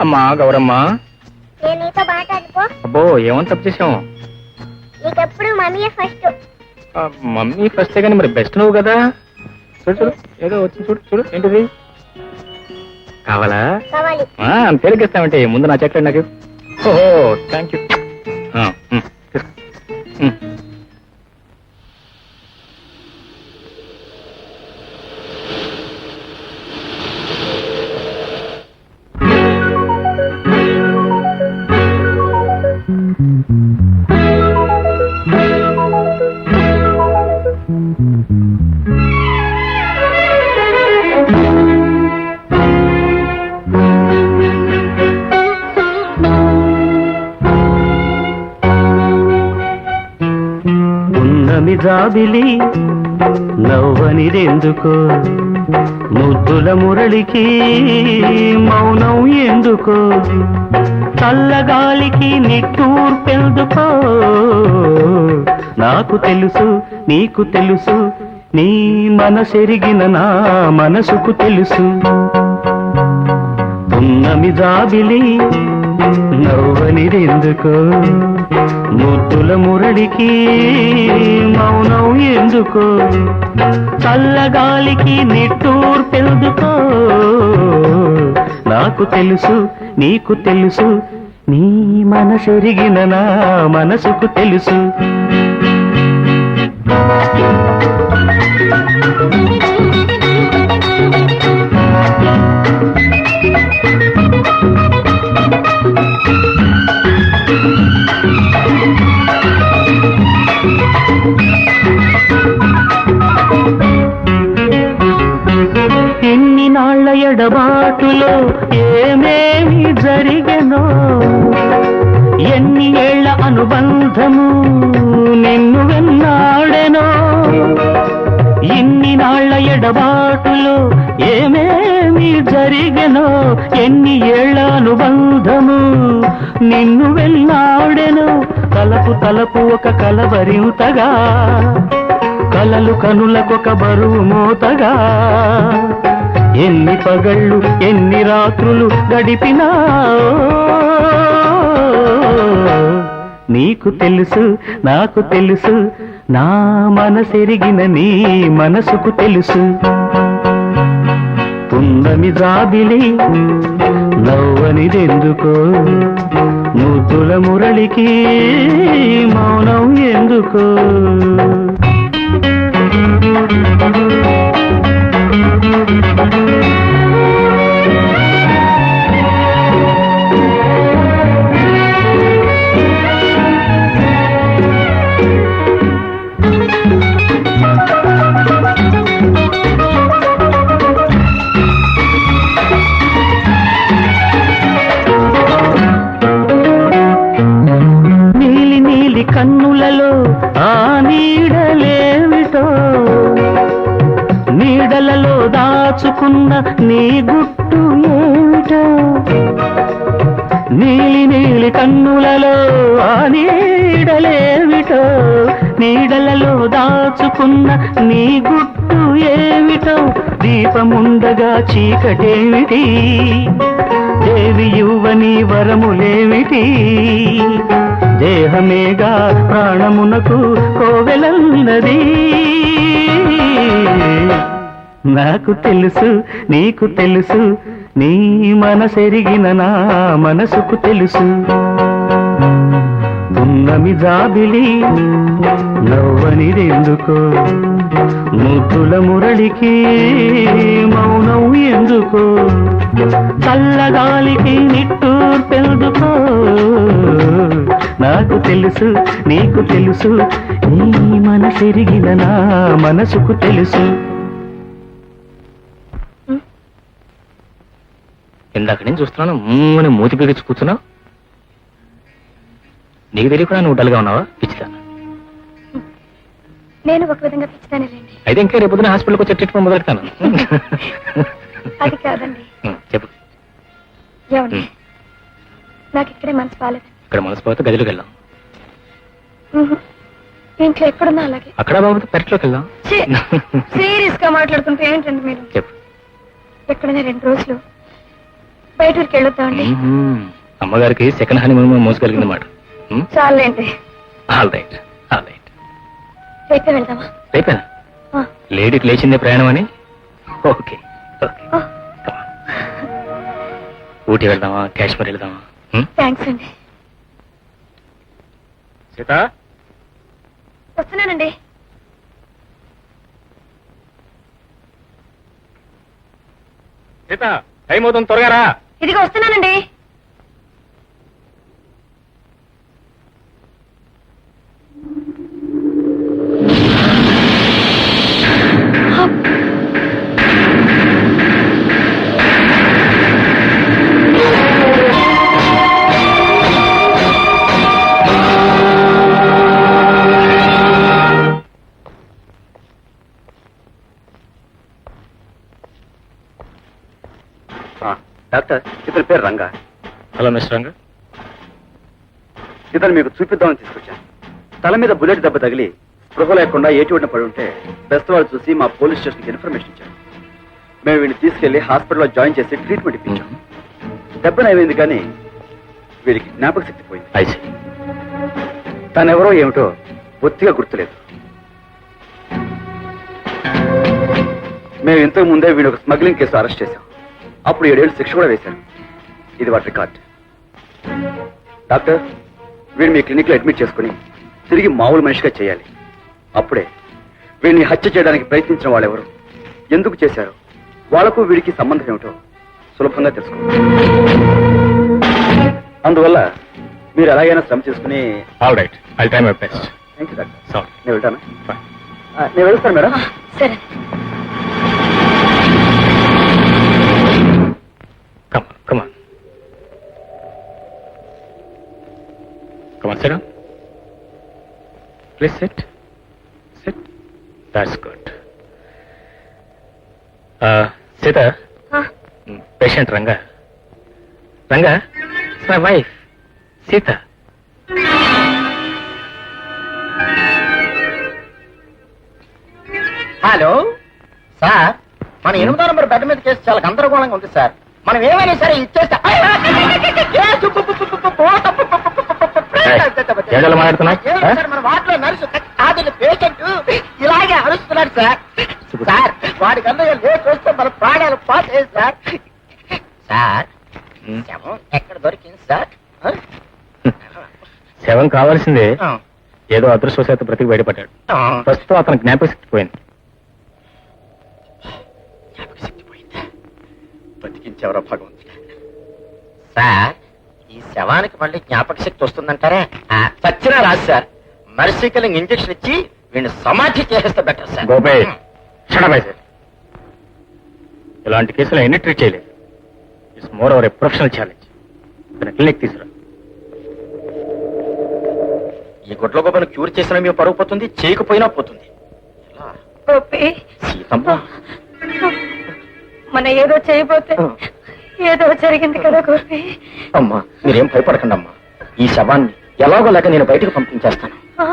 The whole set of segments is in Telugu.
అమ్మా గౌరమ్మ. నేను నీతో మాట్లాడుకో అబ్బో ఏమని తప్పు నీకెప్పుడు మమ్మీయే ఫస్ట్ మమ్మీ ఫస్టే కానీ మరి బెస్ట్ నువ్వు కదా. చూడు చూడు ఏదో వచ్చింది చూడు చూడు ఏంటిది? కావాలా? కావాలి. ముందు నా చెట్లు నాకు. ఓహో థ్యాంక్ యూ జాబిలి నవ్వనిదెందుకో? ముద్దుల మురళికి మౌనం ఎందుకో? చల్లగాలికి నిట్టూర్పెందుకో? నాకు తెలుసు నీకు తెలుసు నీ మనసెరిగిన నా మనసుకు తెలుసు. ఉన్నమి జాబిలి నవ్వనిదెందుకో? ముద్దుల మురళికి మౌనం ఎందుకో? చల్లగాలికి నిట్టూర్పెందుకో? నాకు తెలుసు నీకు తెలుసు నీ మనసెరిగిన నా మనసుకు తెలుసు. ఎన్ని నాళ్ళ ఎడబాటులో ఏమేమి జరిగెనో ఎన్ని ఏళ్ళ అనుబంధము నిన్ను వెన్నాడెనో ఇన్ని నాళ్ళ ఎడబాటులో ఏమేమి జరిగెనో ఎన్ని ఏళ్ళ అనుబంధము నిన్ను వెళ్ళాడెనో తలపు తలపు ఒక కలవరింతగా కలలు కనులకొక బరువు మోతగా. ఎన్ని పగళ్ళు ఎన్ని రాత్రులు గడిపినా. నీకు తెలుసు నాకు తెలుసు నా మనసెరిగిన నీ మనసుకు తెలుసు. పున్నమి జాబిలి నవ్వనిదెందుకో. ముద్దుల మురళికి మౌనం ఎందుకో? దాచుకున్న నీ గుట్టు ఏమిటో నీలి నీలి కన్నులలో ఆ నీడలేమిటో? నీడలలో దాచుకున్న నీ గుట్టు ఏమిటో? దీపముండగా చీకటేమిటి? దేవి యువని వరములేమిటి? దేహమేగా ప్రాణమునకు కోవెలన్నది? నాకు తెలుసు నీకు తెలుసు నీ మనసెరిగిన నా మనసుకు తెలుసు. ఉన్నమి జాబిలి నవ్వనిదెందుకో? ముద్దుల మురళికి మౌనం ఎందుకో? చల్లగాలికి నిట్టూర్పెందుకో నాకు తెలుసు నీకు తెలుసు నీ మనసెరిగిన నా మనసుకు తెలుసు. ఇందాక నేను చూస్తున్నాను మూని మూతి బిగించి కూర్చున్నావు. నీకు తెలియకుండా నువ్వు డల్గా ఉన్నావా? పిచ్చిదా. నేను ఒక విధంగా పిచ్చిదానిలేండి అయితే ఇంకా రేపు పొద్దున హాస్పిటల్కి వచ్చే ట్రీట్మెంట్ మొదలెడతాను. అది కాదండి. చెప్పు. ఏమండి? నాకు ఇక్కడే మనసు బాగాలేదు ఇక్కడ మనసు పోతే గదిలోకి వెళ్దాం. ఇంట్లో ఎక్కడున్నా అలాగే. అక్కడ బాబు పెరట్లోకి వెళ్దాం. సీరియస్గా మాట్లాడుకుంటే ఏంటండి మీరు? చెప్పు. ఎక్కడైనా రెండు రోజులు వెళ్ళొద్దామండి. అమ్మగారికి సెకండ్ హనీ మూన్ మోసగలిగింది మాట చాలండి. All right all right. రేపే వెళ్దామా? రేపేనా? ఆ. లేడీకి లేచిందే ప్రయాణం అని? Okay okay. ఊటీ వెళ్దామా? కాశ్మీర్ వెళ్దామా? థ్యాంక్స్ అండి. సీత? వస్తున్నానండి. సీత టైం అవుతుంది త్వరగా రా. ఇదిగో వస్తున్నానండి. డాక్టర్ ఇతని పేరు రంగా. హలో మిస్టర్ రంగ. ఇతను మీకు చూపిద్దామని తీసుకొచ్చాను. తల మీద బుల్లెట్ దెబ్బ తగిలి స్పృహ లేకుండా ఏటి పడి ఉంటే బెస్ట్ వాళ్ళు చూసి మా పోలీస్ స్టేషన్కి ఇన్ఫర్మేషన్ ఇచ్చారు. మేము వీడిని తీసుకెళ్ళి హాస్పిటల్లో జాయిన్ చేసి ట్రీట్మెంట్ ఇప్పించాం. దెబ్బ నయమైంది కానీ వీడికి జ్ఞాపక శక్తి పోయింది. ఐసి తనెవరో ఏమిటో బొత్తిగా గుర్తులేదు. మేము ఇంతకు ముందే వీడు ఒక స్మగ్లింగ్ కేసు అరెస్ట్ చేశాం. అప్పుడు ఏడేళ్ళు శిక్ష కూడా వేశారు ఇది వాటి రికార్డ్. డాక్టర్ వీడు మీ క్లినిక్లో అడ్మిట్ చేసుకుని తిరిగి మామూలు మనిషిగా చేయాలి. అప్పుడే వీడిని హత్య చేయడానికి ప్రయత్నించిన వాళ్ళెవరు? ఎందుకు చేశారు? వాళ్ళకు వీడికి సంబంధం ఏమిటో సులభంగా తెలుసుకో అందువల్ల మీరు ఎలాగైనా శ్రమ చేసుకుని all right I time thank you doctor. Sorry నేను వెళ్తాను? ఆ, నేను వెళ్తాను మేడం. సరే. Come on, sit down. Please sit. Sit. That's good. Uh, Sita, ఆ, mm, patient Ranga. Ranga, it's my wife, Sita. Hello sir మన ఎనిమిదో నెంబర్ బెడ్ మీద కేసు చాలా గందరగోళంగా ఉంది సార్ మనం ఏమైనా సరే ఇచ్చేస్తే మన వాటిలో నర్సు పేషెంట్ ఇలాగే అరుస్తున్నాడు సార్. సార్ వాడి కన్నా లేట్ వస్తే మన ప్రాణాలు పోతాయి సార్. సార్. శవం ఎక్కడ దొరికింది సార్? ఆ? శవం కావాల్సిందే. ఏదో అదృష్టవశాత్తు బ్రతికి బయటపడ్డాడు. ప్రస్తుతం అతని జ్ఞాపక శక్తి పోయింది. జ్ఞాపకశక్తి పోయిందా? బతికించేవరా భగవంతుడా. సార్ ఈ శవానికి మళ్ళీ జ్ఞాపక శక్తి వస్తుందంటారా? ఆ, చచ్చినా రాదు సార్ మర్సికలింగ్ ఇంజెక్షన్ ఇచ్చి వీడిని సమాధి చేసేస్తే బెటర్ సార్. ఇలాంటి కేసులు ఎన్ని ట్రీట్ చేయలేదు. It's more our a professional challenge తన క్లినిక్ తీసుకురా. ఈ గుడ్ల గొప్పను క్యూర్ చేసినా మీ పరుగు పోతుంది చేయకపోయినా పోతుంది. ఎలా? గోపి. సీతమ్మ. మన ఏదో చేయబోతే ఏదో జరిగింది కదా గోపి. అమ్మా మీరేం భయపడకండి అమ్మా ఈ శవాన్ని ఎలాగో లేక నేను బయటకు పంపించేస్తాను. ఆ.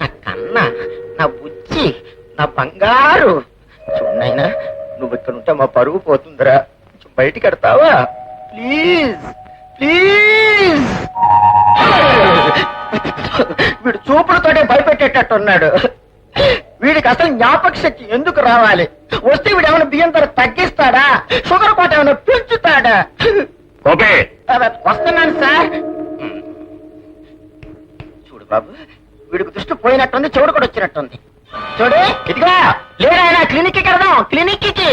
నా కన్న నా బుచ్చి నా బంగారు. చూడైనా నువ్వు ఇక్కడ ఉంటే మా పరుగు పోతుందిరా. కొంచెం బయటికి ఎడతావా? Please please. వీడు చూపులతోటే భయపెట్టేటట్టున్నాడు. వీడికి అసలు జ్ఞాపక శక్తి ఎందుకు రావాలి? వస్తే వీడు ఏమైనా బియ్యం ధర తగ్గిస్తాడా? షుగర్ కోట ఏమైనా పెంచుతాడా? అబ్బ, వస్తున్నాను సార్. చూడు బాబు వీడికి దృష్టి పోయినట్టుంది చెవుడు కూడా వచ్చినట్టుంది. చూడు ఇదిగా లేరా క్లినిక్కి కడదాం క్లినిక్కి